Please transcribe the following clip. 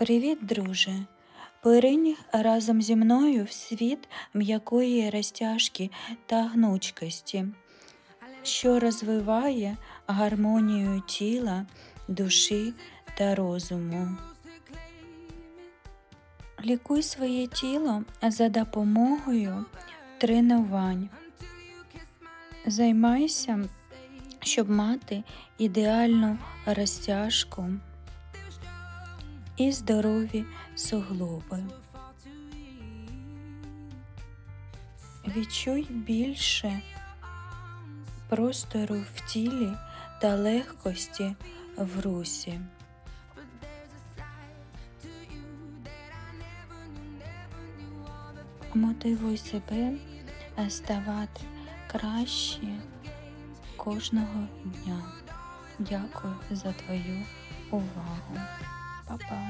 Привіт, друже! Поринь разом зі мною в світ м'якої розтяжки та гнучкості, що розвиває гармонію тіла, душі та розуму. Лікуй своє тіло за допомогою тренувань. Займайся, щоб мати ідеальну розтяжку і здорові суглоби. Відчуй більше простору в тілі та легкості в русі. Мотивуй себе ставати краще кожного дня. Дякую за твою увагу. Па-па.